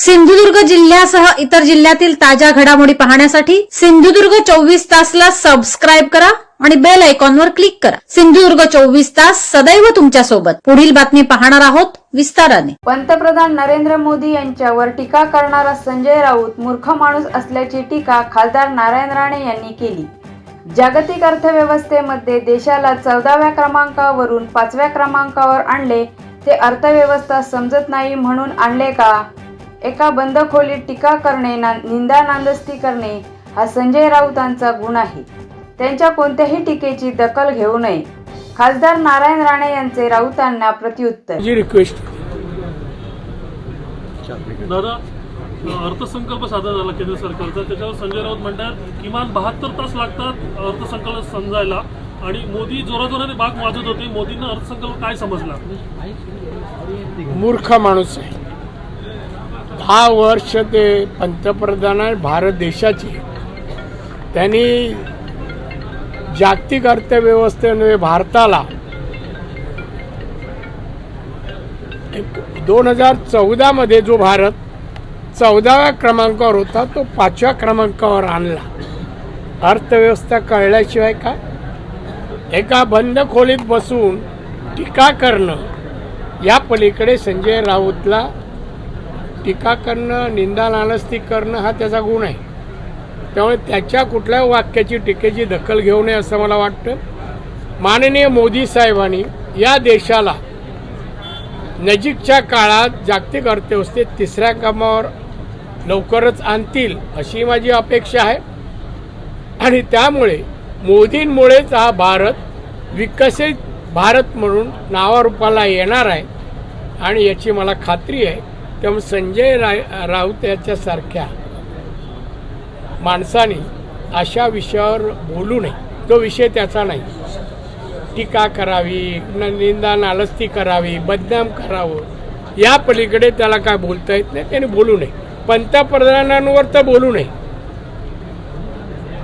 सिंधुदुर्ग जिल्ह्यासह इतर जिल्ह्यातील ताज्या घडामोडी पाहण्यासाठी सिंधुदुर्ग चोवीस तासला सबस्क्राईब करा आणि बेल आयकॉनवर क्लिक करा. सिंधुदुर्ग चोवीस तास सदैव तुमच्यासोबत पुढील बातमी पाहणार आहोत विस्ताराने. पंतप्रधान नरेंद्र मोदी यांच्यावर टीका करणारा संजय राऊत मूर्ख माणूस असल्याची टीका खासदार नारायण राणे यांनी केली. जागतिक अर्थव्यवस्थेमध्ये देशाला चौदाव्या क्रमांकावरून पाचव्या क्रमांकावर आणले ते अर्थव्यवस्था समजत नाही म्हणून आणले का? एका बंद खोलीत टीका करणे ना निंदा नांदस्ती करणे हा संजय राऊतांचा गुण आहे. त्यांच्या कोणत्याही टीकेची दखल घेऊ नये. खासदार नारायण राणे यांचे राऊतांना प्रत्युत्तर. जी रिक्वेस्ट दादा अर्थसंकल्प सादर झाला केंद्र सरकारचा. त्याच्यावर संजय राऊत म्हणतात किमान बहात्तर तास लागतात अर्थसंकल्प समजायला. आणि मोदी जोराजोराने बाग वाजत होते. मोदींना अर्थसंकल्प काय समजला? मूर्ख माणूस आहे. दहा वर्ष ते पंतप्रधान आहे भारत देशाचे त्यांनी जागतिक अर्थव्यवस्थेने भारताला दोन हजार चौदामध्ये जो भारत चौदाव्या क्रमांकावर होता तो पाचव्या क्रमांकावर आणला. अर्थव्यवस्था कळल्याशिवाय काय? एका बंद खोलीत बसून टीका करणं या पलीकडे संजय राऊतला टीका करणं निंदा नालस्ती करणं हा त्याचा गुण आहे. त्यामुळे त्याच्या कुठल्या वाक्याची टीकेची दखल घेऊ नये असं मला वाटतं. माननीय मोदी साहेबांनी या देशाला नजीकच्या काळात जागतिक अर्थव्यवस्थेत तिसऱ्या कामावर लवकरच आणतील अशी माझी अपेक्षा आहे. आणि त्यामुळे मोदींमुळेच हा भारत विकसित भारत म्हणून नावारूपाला येणार आहे. आणि याची मला खात्री आहे त्यामुळे संजय राय राऊत याच्यासारख्या माणसाने अशा विषयावर बोलू नये. तो विषय त्याचा नाही. टीका करावी न निंदा नालस्ती करावी बदनाम करावं. या पलीकडे त्याला काय बोलता येत नाही त्याने बोलू नये. पंतप्रधानांवर तर बोलू नये.